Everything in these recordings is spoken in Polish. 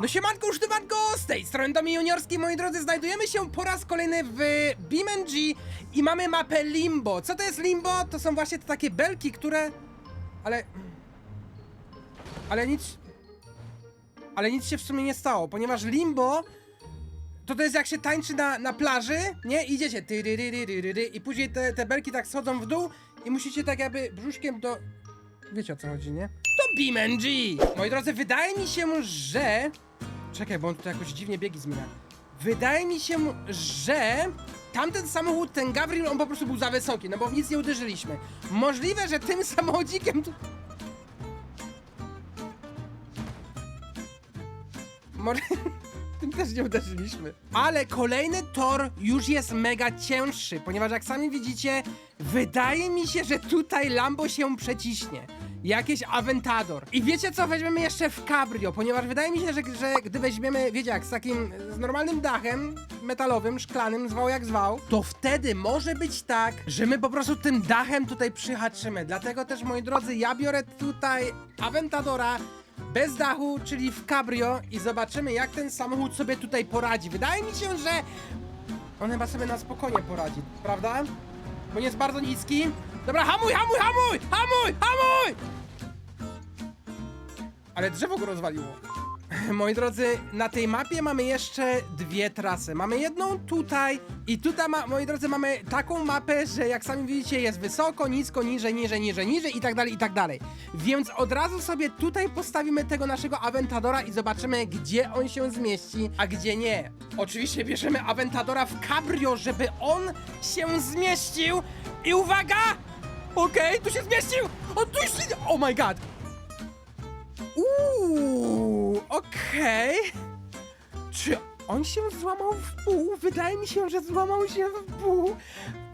No siemanko, usztywanko, z tej strony Domi Juniorski, moi drodzy, znajdujemy się po raz kolejny w BeamNG i mamy mapę Limbo. Co to jest Limbo? To są właśnie te takie belki, które... Ale... Ale nic... Ale nic się w sumie nie stało, ponieważ Limbo... To to jest jak się tańczy na, na plaży, nie? Idziecie i później te, te belki tak schodzą w dół i musicie tak jakby brzuszkiem do... Wiecie o co chodzi, nie? To BeamNG! Moi drodzy, wydaje mi się, że... Czekaj, bo on tutaj jakoś dziwnie biegi zmienia. Wydaje mi się, że tamten samochód, ten Gabriel, on po prostu był za wysoki, no bo w nic nie uderzyliśmy. Możliwe, że tym samochodzikiem tu... Może... Tym też nie uderzyliśmy. Ale kolejny tor już jest mega cięższy, ponieważ jak sami widzicie, wydaje mi się, że tutaj Lambo się przeciśnie. Jakieś Aventador. I wiecie co? Weźmiemy jeszcze w Cabrio, ponieważ wydaje mi się, że, że gdy weźmiemy, wiecie jak, z takim, z normalnym dachem, metalowym, szklanym, zwał jak zwał, to wtedy może być tak, że my po prostu tym dachem tutaj przyhaczymy. Dlatego też, moi drodzy, ja biorę tutaj Aventadora, bez dachu, czyli w cabrio i zobaczymy jak ten samochód sobie tutaj poradzi. Wydaje mi się, że on chyba sobie na spokojnie poradzi, prawda? Bo nie jest bardzo niski. Dobra, hamuj, hamuj, hamuj! Hamuj, hamuj! Ale drzewo go rozwaliło. Moi drodzy, na tej mapie mamy jeszcze dwie trasy. Mamy jedną tutaj i tutaj, ma, moi drodzy, mamy taką mapę, że jak sami widzicie jest wysoko, nisko, niżej, niżej, niżej, niżej i tak dalej, i tak dalej. Więc od razu sobie tutaj postawimy tego naszego Aventadora i zobaczymy, gdzie on się zmieści, a gdzie nie. Oczywiście bierzemy Aventadora w cabrio, żeby on się zmieścił i uwaga! Okej, tu się zmieścił! O, tu już się... Oh my god! Uuu, okej. Czy on się złamał w pół? Wydaje mi się, że złamał się w pół,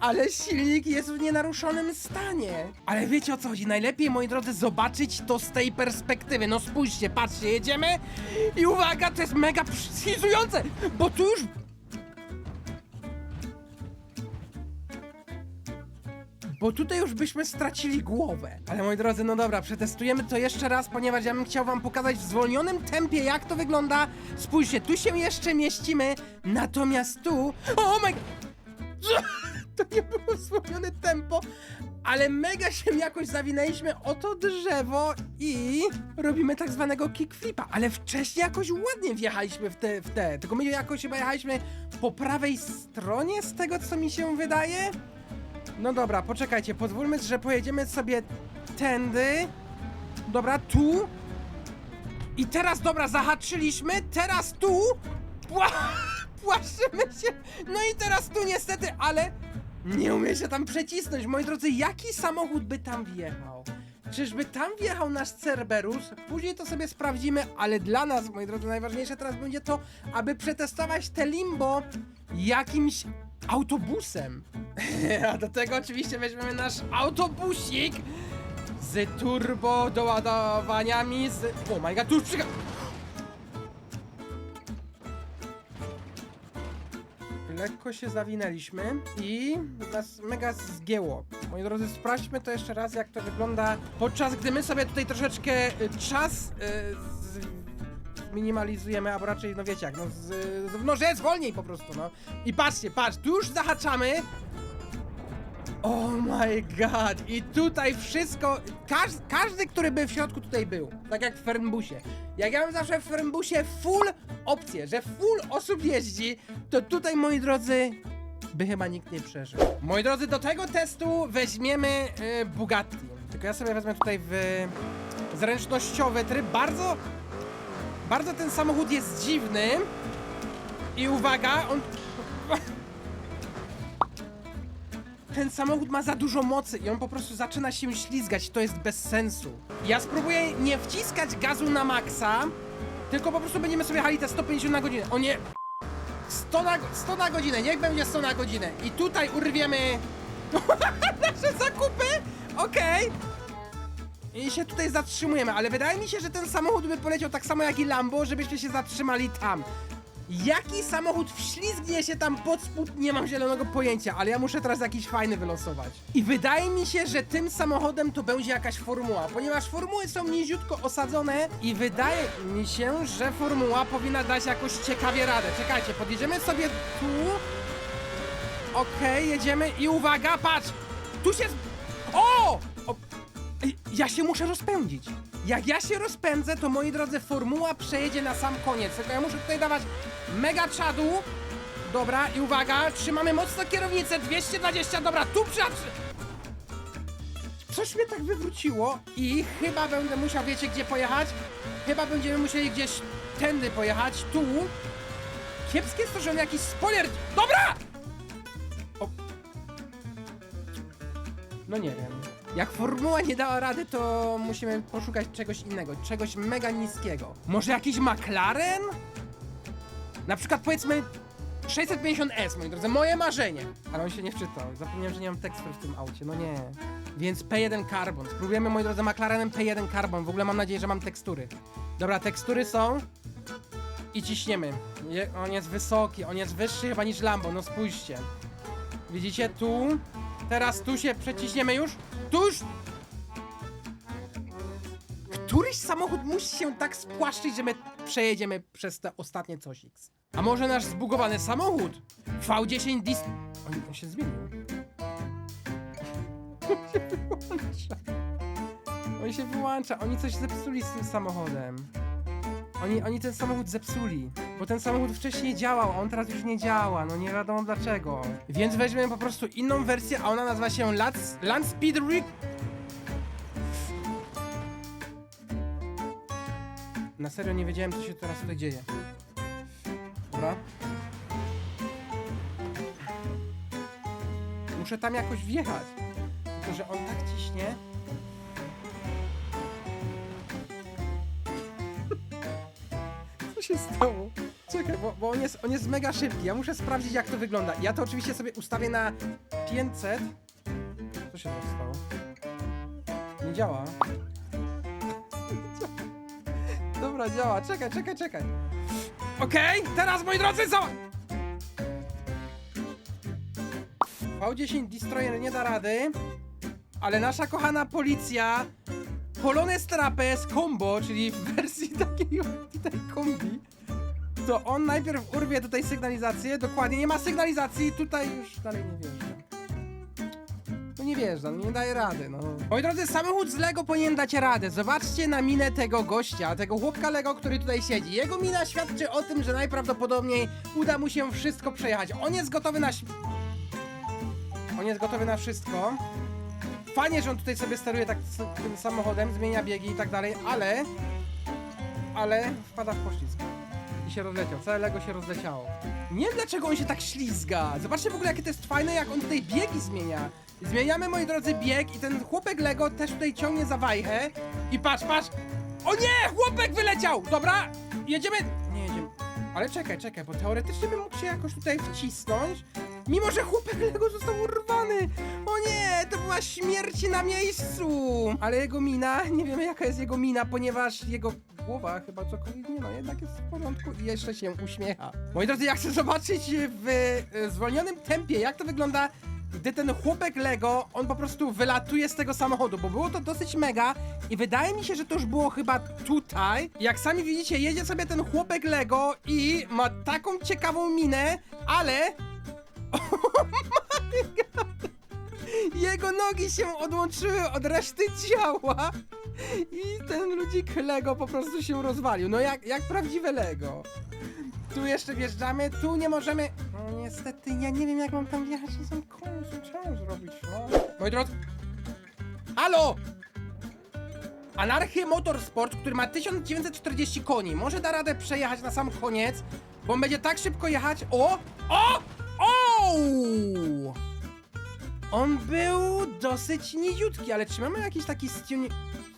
ale silnik jest w nenaruszonym stanie. Ale wiecie o co chodzi? Najlepiej, moi drodzy, zobaczyć to z tej perspektywy. No spójrzcie, patrzcie, jedziemy i uwaga, to jest mega schizujące, bo tu już Bo tutaj już byśmy stracili głowę. Ale moi drodzy, no dobra, przetestujemy to jeszcze raz, ponieważ ja bym chciał wam pokazać w zwolnionym tempie, jak to wygląda. Spójrzcie, tu się jeszcze mieścimy, natomiast tu... O my... To nie było zwolnione tempo, ale mega się jakoś zawinęliśmy o to drzewo i robimy tak zwanego kickflipa, ale wcześniej jakoś ładnie wjechaliśmy w te, w te, tylko my jakoś chyba jechaliśmy po prawej stronie z tego, co mi się wydaje. No dobra, poczekajcie, pozwólmy, że pojedziemy sobie tędy. Dobra, tu. I teraz, dobra, zahaczyliśmy, teraz tu. Pła płaszczymy się. No i teraz tu niestety, ale nie umie się tam przecisnąć. Moi drodzy, jaki samochód by tam wjechał? Czyżby tam wjechał nasz Cerberus? Później to sobie sprawdzimy, ale dla nas, moi drodzy, najważniejsze teraz będzie to, aby przetestować te limbo jakimś autobusem. A do tego oczywiście weźmiemy nasz autobusik z turbo doładowaniami z... O my god, tu już przyga... Lekko się zawinęliśmy i nas mega zgięło. Moi drodzy, sprawdźmy to jeszcze raz, jak to wygląda, podczas gdy my sobie tutaj troszeczkę y, czas y, z, minimalizujemy, albo raczej, no wiecie jak, no, z, z, no po prostu, no. I patrzcie, patrz, tu już zahaczamy. Oh my god! I tutaj wszystko, każ, każdy, który by w środku tutaj był, tak jak w Fernbusie. Jak ja mam zawsze w Fernbusie full opcję, że full osób jeździ, to tutaj, moi drodzy, by chyba nikt nie przeżył. Moi drodzy, do tego testu weźmiemy y, Bugatti. Tylko ja sobie wezmę tutaj w zręcznościowy tryb. Bardzo, bardzo ten samochód jest dziwny. I uwaga, on... Ten samochód ma za dużo mocy i on po prostu zaczyna się ślizgać. To jest bez sensu. Ja spróbuję nie wciskać gazu na maksa, tylko po prostu będziemy sobie jechali te 150 na godzinę. O nie! 100 na, 100 na godzinę, niech będzie 100 na godzinę. I tutaj urwiemy nasze zakupy. Okej. I się tutaj zatrzymujemy, ale wydaje mi się, że ten samochód by poleciał tak samo jak i Lambo, żebyśmy się zatrzymali tam. Jaki samochód wślizgnie się tam pod spód, nie mam zielonego pojęcia, ale ja muszę teraz jakiś fajny wylosować. I wydaje mi się, że tym samochodem to będzie jakaś formuła, ponieważ formuły są niziutko osadzone i wydaje mi się, że formuła powinna dać jakoś ciekawie radę. Czekajcie, podjedziemy sobie tu. Okej, jedziemy i uwaga, patrz! Tu się... O! Ja się muszę rozpędzić. Jak ja się rozpędzę, to moi drodzy, formuła przejedzie na sam koniec. Tylko ja muszę tutaj dawać mega czadu. Dobra, i uwaga, trzymamy mocno kierownicę, 220, dobra, tu przyjadł. Coś mnie tak wywróciło i chyba będę musiał, wiecie gdzie pojechać? Chyba będziemy musieli gdzieś tędy pojechać, tu. Kiepskie jest to, że on jakiś spoiler... Dobra! O. No nie wiem. Jak formuła nie dała rady, to musimy poszukać czegoś innego, czegoś mega niskiego. Może jakiś McLaren? Na przykład powiedzmy 650S, moi drodzy, moje marzenie. Ale on się nie wczytał. Zapomniałem, że nie mam tekstu w tym aucie, no nie. Więc P1 Carbon. Spróbujemy, moi drodzy, McLarenem P1 Carbon. W ogóle mam nadzieję, że mam tekstury. Dobra, tekstury są. I ciśniemy. Je, on jest wysoki, on jest wyższy chyba niż Lambo, no spójrzcie. Widzicie tu? Teraz tu się przeciśniemy już. Tu już! Któryś samochód musi się tak spłaszczyć, że my przejedziemy przez te ostatnie coś X. A może nasz zbugowany samochód? V10 Dis... On, on się zmienił. On się wyłącza. Się wyłącza. Oni coś zepsuli z tym samochodem. Oni, oni ten samochód zepsuli, bo ten samochód wcześniej działał, a on teraz już nie działa, no nie wiadomo dlaczego. Więc weźmiemy po prostu inną wersję, a ona nazywa się Land, Land Speed Rig... Na serio nie wiedziałem, co się teraz tutaj dzieje. Dobra. Muszę tam jakoś wjechać. Tylko, że on tak ciśnie. Co się stało? Czekaj, bo, bo on, jest, on jest mega szybki. Ja muszę sprawdzić, jak to wygląda. Ja to oczywiście sobie ustawię na 500. Co się tam stało? Nie działa. Dobra, działa. Czekaj, czekaj, czekaj. Okej, teraz moi drodzy, za... V10 Destroyer nie da rady, ale nasza kochana policja Polones Trapez Combo, czyli w wersji takiej tutaj kombi, to on najpierw urwie tutaj sygnalizację, dokładnie, nie ma sygnalizacji, tutaj już dalej nie wjeżdża. No nie wjeżdża, no nie daje rady, no. Moi drodzy, samochód z Lego powinien dać radę. Zobaczcie na minę tego gościa, tego chłopka Lego, który tutaj siedzi. Jego mina świadczy o tym, że najprawdopodobniej uda mu się wszystko przejechać. On jest gotowy na... On jest gotowy na wszystko. Fajnie, że on tutaj sobie steruje tak tym samochodem, zmienia biegi i tak dalej, ale... Ale wpada w poślizg. Się rozleciał, całe Lego się rozleciało. Nie wiem dlaczego on się tak ślizga. Zobaczcie w ogóle jakie to jest fajne, jak on tutaj biegi zmienia. Zmieniamy, moi drodzy, bieg i ten chłopek Lego też tutaj ciągnie za wajchę. I patrz, patrz! O nie! Chłopek wyleciał! Dobra, jedziemy... Nie jedziemy. Ale czekaj, czekaj, bo teoretycznie bym mógł się jakoś tutaj wcisnąć. Mimo, że chłopek Lego został urwany! O nie, to była śmierć na miejscu! Ale jego mina, nie wiemy jaka jest jego mina, ponieważ jego głowa chyba cokolwiek nie ma, jednak jest w porządku i jeszcze się uśmiecha. Moi drodzy, ja chcę zobaczyć w e, zwolnionym tempie, jak to wygląda, gdy ten chłopek Lego, on po prostu wylatuje z tego samochodu, bo było to dosyć mega i wydaje mi się, że to już było chyba tutaj. Jak sami widzicie, jedzie sobie ten chłopek Lego i ma taką ciekawą minę, ale Jego nogi się odłączyły od reszty ciała i ten ludzik Lego po prostu się rozwalił. No jak, jak prawdziwe Lego. Tu jeszcze wjeżdżamy, tu nie możemy... No niestety, ja nie wiem jak mam tam wjechać na sam co trzeba zrobić, no. Moi drodzy... Halo! Anarchy Motorsport, który ma 1940 koni, może da radę przejechać na sam koniec, bo on będzie tak szybko jechać... O! O! O! On był dosyć niziutki, ale czy mamy jakiś taki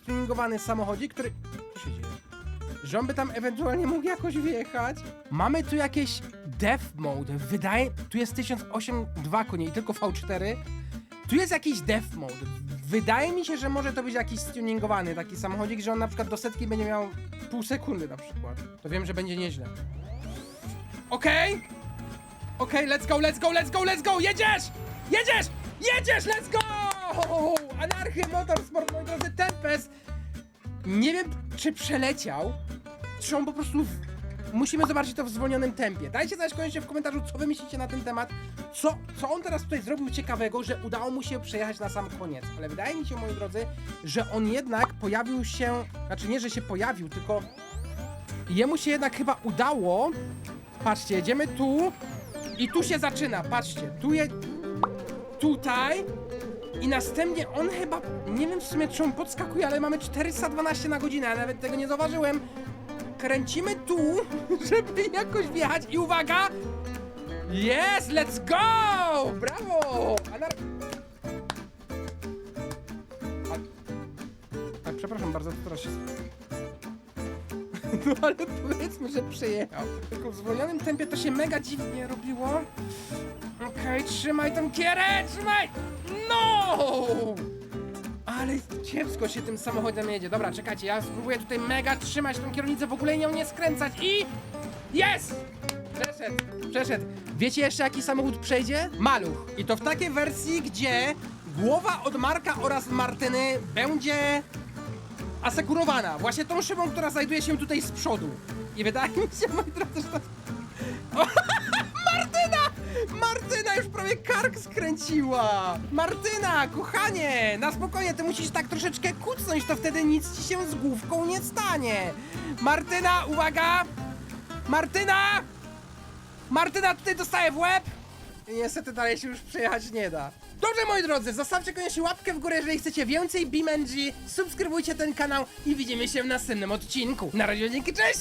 stuningowany samochodzik, który... Co się dzieje? Że on by tam ewentualnie mógł jakoś wjechać? Mamy tu jakieś Death Mode. Wydaje... Tu jest 1082 konie i tylko V4. Tu jest jakiś Death Mode. Wydaje mi się, że może to być jakiś stuningowany taki samochodzik, że on na przykład do setki będzie miał pół sekundy na przykład. To wiem, że będzie nieźle. Okej? Okej, let's go, let's go, let's go, let's go! Jedziesz! Jedziesz! Jedziesz, let's go! Anarchy, motorsport, moi drodzy, Tempest! Nie wiem, czy przeleciał, czy on po prostu... W... Musimy zobaczyć to w zwolnionym tempie. Dajcie znać koniecznie w komentarzu, co wy myślicie na ten temat. Co, co on teraz tutaj zrobił ciekawego, że udało mu się przejechać na sam koniec. Ale wydaje mi się, moi drodzy, że on jednak pojawił się... Znaczy nie, że się pojawił, tylko... Jemu się jednak chyba udało... Patrzcie, jedziemy tu i tu się zaczyna, patrzcie. Tu je... Tutaj i następnie on chyba, nie wiem w sumie czy on podskakuje, ale mamy 412 na godzinę, ja nawet tego nie zauważyłem. Kręcimy tu, żeby jakoś wjechać i uwaga! Yes, let's go! Brawo! A, a, przepraszam bardzo, to teraz się... No ale powiedzmy, że przejechał. Tylko w zwolnionym tempie to się mega dziwnie robiło. Okej, trzymaj tą kierę, trzymaj! No! Ale kiepsko się tym samochodem jedzie. Dobra, czekajcie, ja spróbuję tutaj mega trzymać tą kierownicę, w ogóle nią nie skręcać i... Jest! Przeszedł, przeszedł. Wiecie jeszcze jaki samochód przejdzie? Maluch. I to w takiej wersji, gdzie głowa od Marka oraz Martyny będzie asekurowana. Właśnie tą szybą, która znajduje się tutaj z przodu. I wydaje mi się, moi drodzy, że to... Kark skręciła! Martyna, kochanie! Na spokojnie, ty musisz tak troszeczkę kucnąć, to wtedy nic ci się z główką nie stanie. Martyna, uwaga! Martyna! Martyna tutaj dostaje w łeb! I niestety dalej się już przejechać nie da. Dobrze, moi drodzy, zostawcie koniecznie łapkę w górę, jeżeli chcecie więcej BeamNG, subskrybujcie ten kanał i widzimy się w następnym odcinku. Na razie, dzięki, cześć!